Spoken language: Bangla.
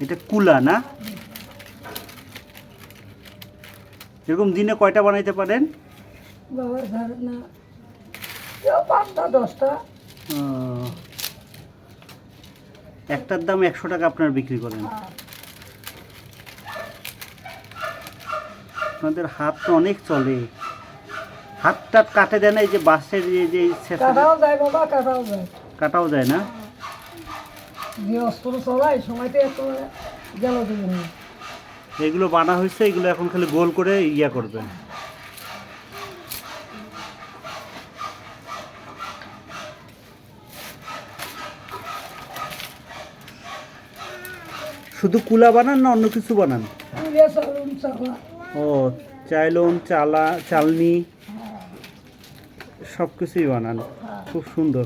এটা কুলা না? এরকম দিনে কয়টা বানাইতে পারেন? না একটার দাম একশো টাকা আপনার বিক্রি করেন। হ্যাঁ। আপনাদের হাত তো অনেক চলে। হাত টাত কাটে দেয় না এই যে বাসের যে কাটাও যায় বাবা চলাই সময়তে একটু গেল দিবেন না এগুলো বানা হয়েছে এগুলো এখন খালি গোল করে ইয়া করবেন শুধু কুলা বানান না অন্য কিছু বানান? ও চাইলন চালা চালনি সব কিছুই বানান খুব সুন্দর।